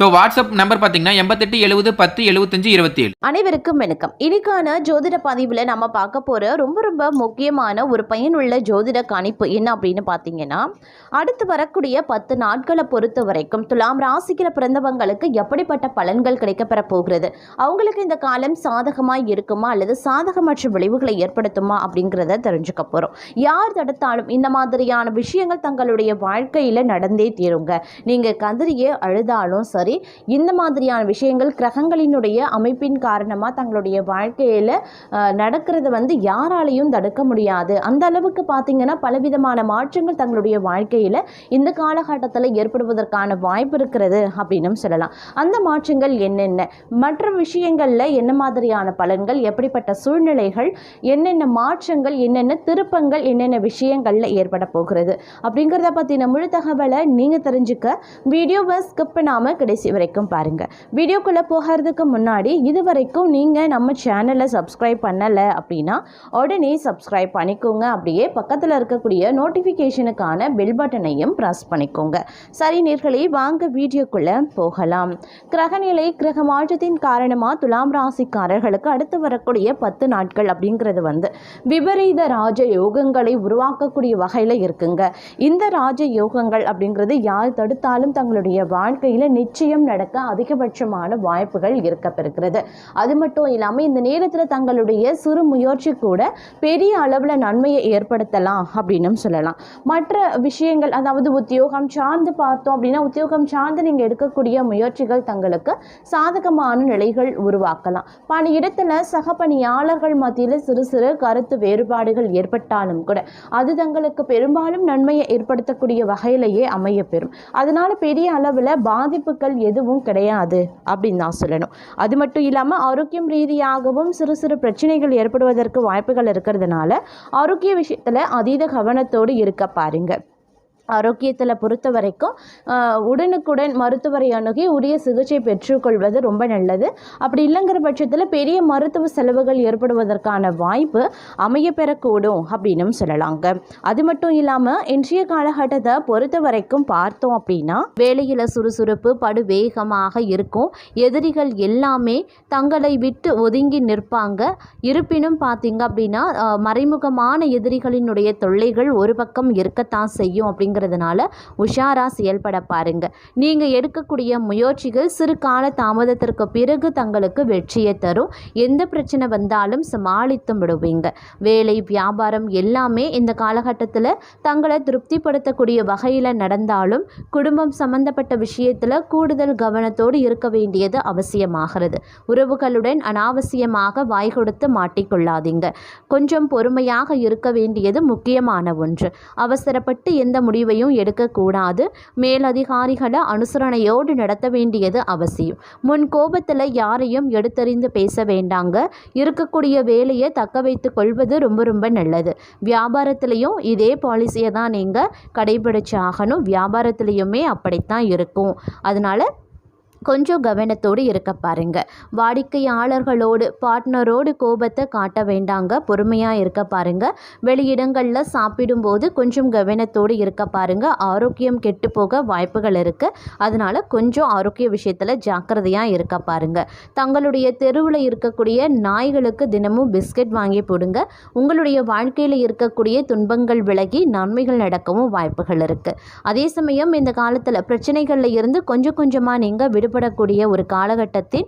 So WhatsApp number பார்த்தீங்கன்னா எண்பத்தெட்டு எழுபது பத்து எழுபத்தஞ்சு இருபத்தி ஏழு அனைவருக்கும் வணக்கம். இன்னைக்கான ஜோதிட பதிவில் நம்ம பார்க்க போகிற ரொம்ப ரொம்ப முக்கியமான ஒரு பயனுள்ள ஜோதிட கணிப்பு என்ன அப்படின்னு பார்த்தீங்கன்னா அடுத்து வரக்கூடிய பத்து நாட்களை பொறுத்த வரைக்கும் துலாம் ராசிக்கிற பிறந்தவங்களுக்கு எப்படிப்பட்ட பலன்கள் கிடைக்கப்பெற போகிறது? அவங்களுக்கு இந்த காலம் சாதகமாக இருக்குமா? அல்லது சாதகமற்ற விளைவுகளை ஏற்படுத்துமா? அப்படிங்கிறத தெரிஞ்சுக்க போகிறோம் யார் தடுத்தாலும் இந்த மாதிரியான விஷயங்கள் தங்களுடைய வாழ்க்கையில் நடந்தே தீருங்க. நீங்கள் கதறியே அழுதாலும் சரி இந்த மாதிரியான விஷயங்கள் கிரகங்களினுடைய அமைப்பின் காரணமாக தங்களுடைய வாழ்க்கையில் நடக்கிறது வந்து யாராலையும் தடுக்க முடியாது. அந்த அளவுக்கு பார்த்திங்கன்னா பலவிதமான மாற்றங்கள் தங்களுடைய வாழ்க்கையில் இந்த காலகட்டத்தில் ஏற்படுவதற்கான வாய்ப்பு இருக்கிறது அப்படின்னு சொல்லலாம். அந்த மாற்றங்கள் என்னென்ன? மற்ற விஷயங்களில் என்ன மாதிரியான பலன்கள்? எப்படிப்பட்ட சூழ்நிலைகள்? என்னென்ன மாற்றங்கள்? என்னென்ன திருப்பங்கள்? என்னென்ன விஷயங்களில் ஏற்பட போகிறது? அப்படிங்கிறத பற்றின முழு தகவலை நீங்கள் தெரிஞ்சுக்க வீடியோவை ஸ்கிப் பண்ணாமல் கடைசி வரைக்கும் பாருங்கள் வீடியோக்குள்ளே போகிறதுக்கு முன்னாடி இது வரைக்கும் நீங்கள் நம்ம சேனலை சப்ஸ்கிரைப் பண்ணலை அப்படின்னா உடனே சப்ஸ்கிரைப் பண்ணிக்கோங்க. அப்படியே பக்கத்தில் இருக்கக்கூடிய நோட்டிஃபிகேஷனுக்கான பெல் பட்டனையும் ப்ரெஸ் பண்ணிக்கோங்க. சரி நேர்களே வாங்க வீடியோக்குள்ளே போகலாம். கிரகநிலை கிரக மாற்றத்தின் காரணமாக துலாம் ராசிக்காரர்களுக்கு அடுத்து வரக்கூடிய பத்து நாட்கள் அப்படிங்கிறது வந்து விபரீத ராஜ யோகங்களை உருவாக்கக்கூடிய வகையில் இருக்குங்க. இந்த ராஜ யோகங்கள் அப்படிங்கிறது யார் தடுத்தாலும் தங்களுடைய வாழ்க்கையில் நிச்சயம் நடக்க அதிகபட்சமான வாய்ப்புகள் இருக்கப்பெறுகிறது. அது மட்டும் இல்லாமல் இந்த நேரத்தில் தங்களுடைய சிறு முயற்சி கூட பெரிய அளவில் நன்மையை ஏற்படுத்தலாம் அப்படின்னும் சொல்லலாம். மற்ற விஷயங்கள் அதாவது உத்தியோகம் சார்ந்து பார்த்தோம் அப்படின்னா உத்தியோகம் சார்ந்து நீங்கள் எடுக்கக்கூடிய முயற்சிகள் தங்களுக்கு சாதகமான நிலைகள் உருவாக்கலாம். பல சக பணியாளர்கள் மத்தியில் சிறு சிறு கருத்து வேறுபாடுகள் ஏற்பட்டாலும் கூட அது தங்களுக்கு பெரும்பாலும் நன்மையை ஏற்படுத்தக்கூடிய வகையிலேயே அமையப்பெறும். அதனால் பெரிய அளவில் பாதிப்புகள் எதுவும் கிடையாது அப்படின்னு தான் சொல்லணும். அது மட்டும் இல்லாமல் ஆரோக்கியம் ரீதியாகவும் சிறு சிறு பிரச்சனைகள் ஏற்படுவதற்கு வாய்ப்புகள் இருக்கிறதுனால ஆரோக்கிய விஷயத்தில் அதீத கவனத்தோடு இருக்க பாருங்க. ஆரோக்கியத்தில் பொறுத்த வரைக்கும் உடனுக்குடன் மருத்துவரை அணுகி உரிய சிகிச்சை பெற்றுக்கொள்வது ரொம்ப நல்லது. அப்படி இல்லைங்கிற பட்சத்தில் பெரிய மருத்துவ செலவுகள் ஏற்படுவதற்கான வாய்ப்பு அமைய பெறக்கூடும் அப்படின்னும் சொல்லலாங்க. அது மட்டும் இல்லாமல் இன்றைய காலகட்டத்தை பொறுத்த வரைக்கும் பார்த்தோம் அப்படின்னா வேலையில் சுறுசுறுப்பு படு வேகமாக இருக்கும். எதிரிகள் எல்லாமே தங்களை விட்டு ஒதுங்கி நிற்பாங்க. இருப்பினும் பார்த்தீங்க அப்படின்னா மறைமுகமான எதிரிகளினுடைய தொல்லைகள் ஒரு பக்கம் இருக்கத்தான் செய்யும் அப்படிங்கிற அப்படிங்கிறதுனால உஷாரா செயல்பட பாருங்க. நீங்க எடுக்கக்கூடிய முயற்சிகள் சிறு கால தாமதத்திற்கு பிறகு தங்களுக்கு வெற்றியை தரும். எந்த பிரச்சனை வந்தாலும் சமாளித்து விடுவீங்க. வேலை வியாபாரம் எல்லாமே இந்த காலகட்டத்தில் தங்களை திருப்திப்படுத்தக்கூடிய வகையில் நடந்தாலும் குடும்பம் சம்பந்தப்பட்ட விஷயத்தில் கூடுதல் கவனத்தோடு இருக்க வேண்டியது அவசியமாகிறது. உறவுகளுடன் அனாவசியமாக வாய் கொடுத்து மாட்டிக்கொள்ளாதீங்க. கொஞ்சம் பொறுமையாக இருக்க வேண்டியது முக்கியமான ஒன்று. அவசரப்பட்டு எந்த முடிவையும் எடுக்கக்கூடாது. மேலதிகாரிகளை அனுசரணையோடு நடத்த வேண்டியது அவசியம். முன் கோபத்தில் யாரையும் எடுத்தறிந்து பேச வேண்டாங்க. இருக்கக்கூடிய வேலையை தக்க வைத்து கொள்வது ரொம்ப ரொம்ப நல்லது. வியாபாரத்திலையும் இதே பாலிசியை தான் நீங்கள் கடைபிடிச்சாகணும். வியாபாரத்திலையுமே அப்படித்தான் இருக்கும். அதனால் கொஞ்சம் கவனத்தோடு இருக்க பாருங்க. வாடிக்கையாளர்களோடு பார்ட்னரோடு கோபத்தை காட்ட வேண்டாங்க. பொறுமையாக இருக்க பாருங்க. வெளியிடங்களில் சாப்பிடும்போது கொஞ்சம் கவனத்தோடு இருக்க பாருங்க. ஆரோக்கியம் கெட்டு போக வாய்ப்புகள் இருக்கு. அதனால கொஞ்சம் ஆரோக்கிய விஷயத்தில் ஜாக்கிரதையாக இருக்க பாருங்க. தங்களுடைய தெருவில் இருக்கக்கூடிய நாய்களுக்கு தினமும் பிஸ்கட் வாங்கி போடுங்க. உங்களுடைய வாழ்க்கையில் இருக்கக்கூடிய துன்பங்கள் விலகி நன்மைகள் நடக்கவும் வாய்ப்புகள் இருக்கு. அதே சமயம் இந்த காலத்தில் பிரச்சனைகளில் இருந்து கொஞ்சம் கொஞ்சமாக நீங்கள் விடுபடக்கூடிய ஒரு காலகட்டத்தின்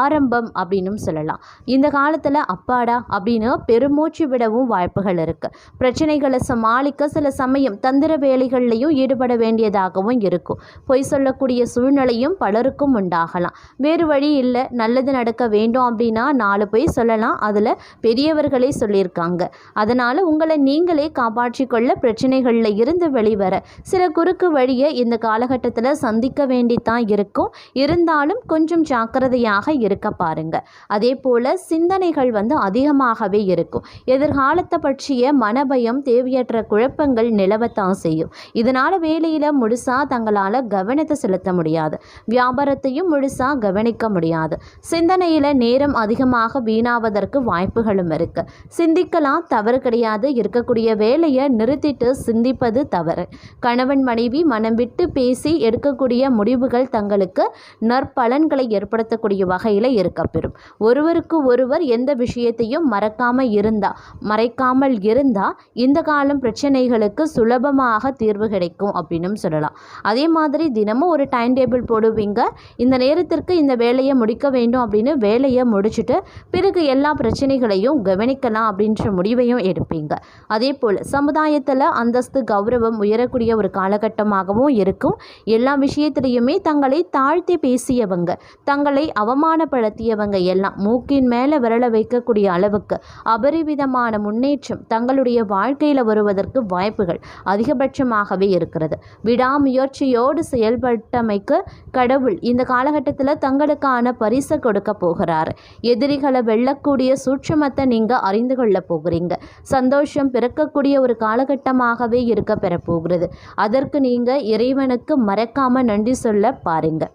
ஆரம்பம் அப்படின்னும் சொல்லலாம். இந்த காலத்தில் அப்பாடா அப்படின்னு பெருமூச்சு விடவும் வாய்ப்புகள் இருக்குது பிரச்சனைகளை சமாளிக்க சில சமயம் தந்திர வேலைகள்லையும் ஈடுபட வேண்டியதாகவும் இருக்கும். பொய் சொல்லக்கூடிய சூழ்நிலையும் பலருக்கும் உண்டாகலாம். வேறு வழி இல்லை நல்லது நடக்க வேண்டும் அப்படின்னா நாலு பொய் சொல்லலாம். அதில் பெரியவர்களே சொல்லியிருக்காங்க. அதனால் உங்களை நீங்களே காப்பாற்றிக்கொள்ள பிரச்சனைகளில் இருந்து வெளிவர சில குறுக்கு வழியை இந்த காலகட்டத்தில் சந்திக்க வேண்டித்தான் இருக்கும். இருந்தாலும் கொஞ்சம் ஜாக்கிரதையாக இருக்க பாருங்க. அதே போல் சிந்தனைகள் வந்து அதிகமாகவே இருக்கும். எதிர்காலத்தை பற்றிய மனபயம் தேவையற்ற குழப்பங்கள் நிலவத்தான் செய்யும். இதனால் வேலையில் முழுசாக தங்களால் கவனத்தை செலுத்த முடியாது. வியாபாரத்தையும் முழுசாக கவனிக்க முடியாது. சிந்தனையில் நேரம் அதிகமாக வீணாவதற்கு வாய்ப்புகளும் இருக்கு. சிந்திக்கலாம் தவறு கிடையாது. இருக்கக்கூடிய வேலையை நிறுத்திட்டு சிந்திப்பது தவறு. கணவன் மனைவி மனம் விட்டு பேசி எடுக்கக்கூடிய முடிவுகள் தங்களுக்கு நற்பலன்களை ஏற்படுத்தக்கூடிய வகையில் இருக்கப்பெறும் ஒருவருக்கு ஒருவர் எந்த விஷயத்தையும் மறக்காமல் இருந்தால் மறைக்காமல் இருந்தால் இந்த காலம் பிரச்சனைகளுக்கு சுலபமாக தீர்வு கிடைக்கும் அப்படின்னு சொல்லலாம். அதே மாதிரி தினமும் ஒரு டைம் டேபிள் போடுவீங்க. இந்த நேரத்திற்கு இந்த வேலையை முடிக்க வேண்டும் அப்படின்னு வேலையை முடிச்சுட்டு பிறகு எல்லா பிரச்சனைகளையும் கவனிக்கலாம் அப்படின்ற முடிவையும் எடுப்பீங்க. அதே போல் சமுதாயத்தில் அந்தஸ்து கௌரவம் உயரக்கூடிய ஒரு காலகட்டமாகவும் இருக்கும். எல்லா விஷயத்திலையுமே தங்களை தாழ்த்தி பேசியவங்க தங்களை அவமானப்படுத்தியவங்க எல்லாம் மூக்கின் மேலே விரல வைக்கக்கூடிய அளவுக்கு அபரிவிதமான முன்னேற்றம் தங்களுடைய வாழ்க்கையில் வருவதற்கு வாய்ப்புகள் அதிகபட்சமாகவே இருக்கிறது. விடாமுயற்சியோடு செயல்பட்டமைக்கு கடவுள் இந்த காலகட்டத்தில் தங்களுக்கான பரிசை கொடுக்க போகிறார். எதிரிகளை வெல்லக்கூடிய சூட்சமத்தை நீங்கள் அறிந்து கொள்ள போகிறீங்க. சந்தோஷம் பிறக்கக்கூடிய ஒரு காலகட்டமாகவே இருக்க பெற போகிறது அதற்கு நீங்கள் இறைவனுக்கு மறக்காமல் நன்றி சொல்ல பாருங்கள்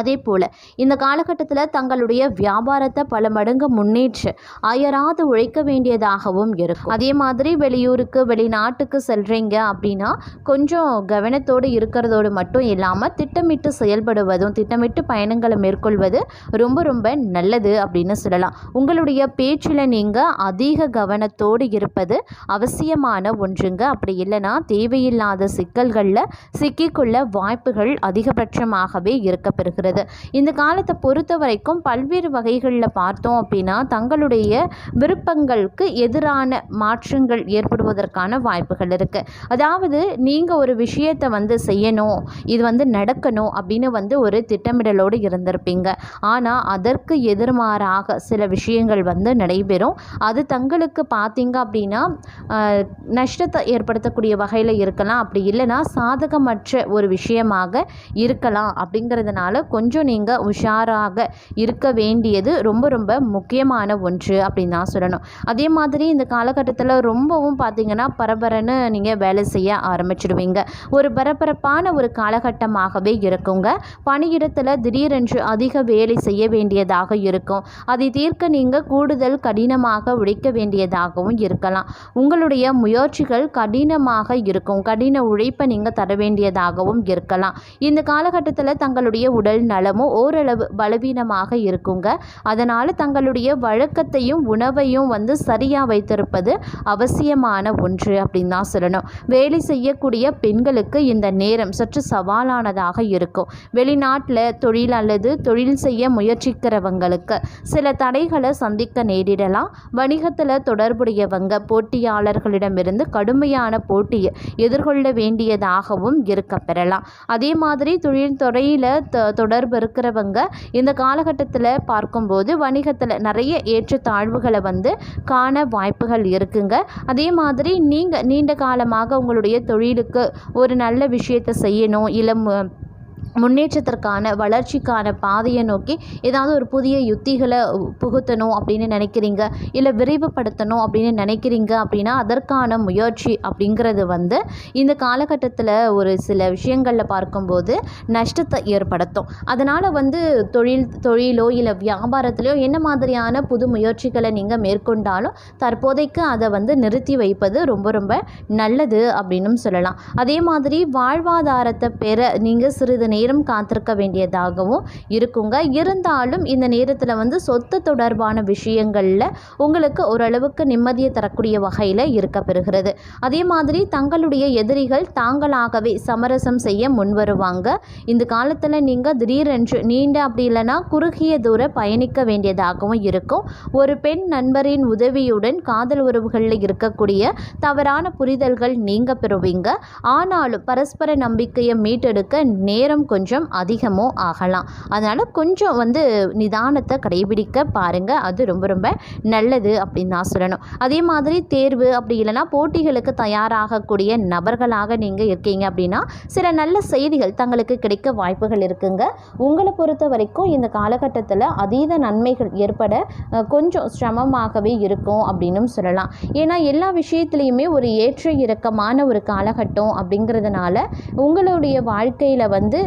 அதே போல் இந்த காலகட்டத்தில் தங்களுடைய வியாபாரத்தை பல மடங்கு முன்னேற்று அயராது உழைக்க வேண்டியதாகவும் இருக்கும். அதே மாதிரி வெளியூருக்கு வெளிநாட்டுக்கு செல்கிறீங்க அப்படின்னா கொஞ்சம் கவனத்தோடு இருக்கிறதோடு மட்டும் இல்லாமல் திட்டமிட்டு செயல்படுவதும் திட்டமிட்டு பயணங்களை மேற்கொள்வது ரொம்ப ரொம்ப நல்லது அப்படின்னு சொல்லலாம். உங்களுடைய பேச்சில் நீங்கள் அதிக கவனத்தோடு இருப்பது அவசியமான ஒன்றுங்க. அப்படி இல்லைன்னா தேவையில்லாத சிக்கல்களில் சிக்கிக்கொள்ள வாய்ப்புகள் அதிகபட்சமாகவே இருக்கப்பெறுகிறது. இந்த காலத்தை பொறுத்த வரைக்கும் பல்வேறு வகைகளில் பார்த்தோம் அப்படின்னா தங்களுடைய விருப்பங்களுக்கு எதிரான மாற்றங்கள் ஏற்படுவதற்கான வாய்ப்புகள் இருக்குது அதாவது நீங்கள் ஒரு விஷயத்தை வந்து செய்யணும் இது வந்து நடக்கணும் அப்படின்னு வந்து ஒரு திட்டமிடலோடு இருந்திருப்பீங்க. ஆனால் அதற்கு எதிர்மாறாக சில விஷயங்கள் வந்து நடைபெறும். அது தங்களுக்கு பார்த்தீங்க அப்படின்னா நஷ்டத்தை ஏற்படுத்தக்கூடிய வகையில் இருக்கலாம். அப்படி இல்லைன்னா சாதகமற்ற ஒரு விஷயமாக இருக்கலாம் அப்படிங்கிறதுனால கொஞ்சம் நீங்கள் உஷாராக இருக்க வேண்டியது ரொம்ப ரொம்ப முக்கியமான ஒன்று அப்படின்னு தான் சொல்லணும். அதே மாதிரி இந்த காலகட்டத்தில் ரொம்பவும் பார்த்தீங்கன்னா பரபரன்னு நீங்கள் வேலை செய்ய ஆரம்பிச்சிடுவீங்க. ஒரு பரபரப்பான ஒரு காலகட்டமாகவே இருக்குங்க. பணியிடத்தில் திடீரென்று அதிக வேலை செய்ய வேண்டியதாக இருக்கும். அதை தீர்க்க நீங்கள் கூடுதல் கடினமாக உழைக்க வேண்டியதாகவும் இருக்கலாம். உங்களுடைய முயற்சிகள் கடினமாக இருக்கும். கடின உழைப்பை நீங்கள் தர வேண்டியதாகவும் இருக்கலாம். இந்த காலகட்டத்தில் தங்களுடைய உடல் நலமும் ஓரளவு பலவீனமாக இருக்குங்க. அதனால் தங்களுடைய வழக்கத்தையும் உணவையும் வந்து சரியாக வைத்திருப்பது அவசியமான ஒன்று அப்படின்னு தான் சொல்லணும். வேலை செய்யக்கூடிய பெண்களுக்கு இந்த நேரம் சற்று சவாலானதாக இருக்கும். வெளிநாட்டில் தொழில் அல்லது தொழில் செய்ய முயற்சிக்கிறவங்களுக்கு சில தடைகளை சந்திக்க நேரிடலாம். வணிகத்தில் தொடர்புடையவங்க போட்டியாளர்களிடமிருந்து கடுமையான போட்டியை எதிர்கொள்ள வேண்டியதாகவும் இருக்க பெறலாம் அதே மாதிரி தொழில் துறையில் த தொடர்பு இருக்கிறவங்க இந்த காலகட்டத்தில் பார்க்கும்போது வணிகத்தில் நிறைய ஏற்றத்தாழ்வுகளை வந்து காண வாய்ப்புகள் இருக்குங்க. அதே மாதிரி நீங்கள் நீண்ட காலமாக உங்களுடைய தொழிலுக்கு ஒரு நல்ல விஷயத்தை செய்யணும் இல்லை முன்னேற்றத்திற்கான வளர்ச்சிக்கான பாதையை நோக்கி ஏதாவது ஒரு புதிய யுத்திகளை புகுத்தணும் அப்படின்னு நினைக்கிறீங்க? இல்லை விரைவுபடுத்தணும் அப்படின்னு நினைக்கிறீங்க அப்படின்னா அதற்கான முயற்சி அப்படிங்கிறது வந்து இந்த காலகட்டத்தில் ஒரு சில விஷயங்களில் பார்க்கும்போது நஷ்டத்தை ஏற்படுத்தும். அதனால் வந்து தொழில் தொழிலோ இல்லை வியாபாரத்திலையோ என்ன மாதிரியான புது முயற்சிகளை நீங்கள் மேற்கொண்டாலும் தற்போதைக்கு அதை வந்து நிறுத்தி வைப்பது ரொம்ப ரொம்ப நல்லது அப்படின்னும் சொல்லலாம். அதே மாதிரி வாழ்வாதாரத்தை பெற நீங்கள் சிறிது நேரம் காத்திருக்க வேண்டியதாகவும் இருக்குங்க. இருந்தாலும் இந்த நேரத்தில் வந்து சொத்து தொடர்பான விஷயங்களில் உங்களுக்கு ஓரளவுக்கு நிம்மதியை தரக்கூடிய வகையில் இருக்க பெறுகிறது. அதே மாதிரி தங்களுடைய எதிரிகள் தாங்களாகவே சமரசம் செய்ய முன்வருவாங்க இந்த காலத்தில் நீங்கள் திடீரென்று நீண்ட அப்படி இல்லைன்னா குறுகிய தூர பயணிக்க வேண்டியதாகவும் இருக்கும். ஒரு பெண் நண்பரின் உதவியுடன் காதல் உறவுகளில் இருக்கக்கூடிய தவறான புரிதல்கள் நீங்க பெறுவீங்க. ஆனாலும் பரஸ்பர நம்பிக்கையை மீட்டெடுக்க நேரம் கொஞ்சம் அதிகமோ ஆகலாம். அதனால் கொஞ்சம் வந்து நிதானத்தை கடைபிடிக்க பாருங்கள் அது ரொம்ப ரொம்ப நல்லது அப்படின்னு தான் சொல்லணும். அதே மாதிரி தேர்வு அப்படி இல்லைன்னா போட்டிகளுக்கு தயாராகக்கூடிய நபர்களாக நீங்கள் இருக்கீங்க அப்படின்னா சில நல்ல செய்திகள் தங்களுக்கு கிடைக்க வாய்ப்புகள் இருக்குங்க. உங்களை பொறுத்த வரைக்கும் இந்த காலகட்டத்தில் அதீத நன்மைகள் ஏற்பட கொஞ்சம் சிரமமாகவே இருக்கும் அப்படின்னும் சொல்லலாம். ஏன்னா எல்லா விஷயத்துலையுமே ஒரு ஏற்ற இறக்கமான ஒரு காலகட்டம் அப்படிங்கிறதுனால உங்களுடைய வாழ்க்கையில் வந்து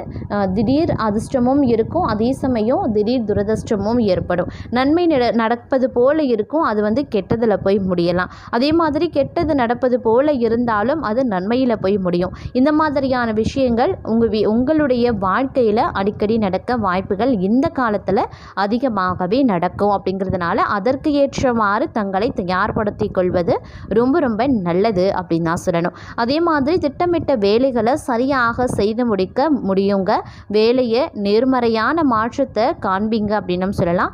திடீர் அதிர்ஷ்டமும் இருக்கும். அதே சமயம் திடீர் துரதிர்ஷ்டமும் ஏற்படும். நன்மை நட- நடப்பது போல இருக்கும். அது வந்து கெட்டதில் போய் முடியலாம். அதே மாதிரி கெட்டது நடப்பது போல இருந்தாலும் அது நன்மையில் போய் முடியும். இந்த மாதிரியான விஷயங்கள் உங்கள் வி உங்களுடைய வாழ்க்கையில் அடிக்கடி நடக்க வாய்ப்புகள் இந்த காலத்தில் அதிகமாகவே நடக்கும் அப்படிங்கிறதுனால அதற்கு ஏற்றவாறு தங்களை தயார்படுத்தி கொள்வது ரொம்ப ரொம்ப நல்லது அப்படின்னு தான் சொல்லணும். அதே மாதிரி திட்டமிட்ட வேலைகளை சரியாக செய்து முடிக்க முடியும். உங்கள் வேலையை நேர்மறையான மாற்றத்தை காண்பீங்க அப்படின்னு சொல்லலாம்.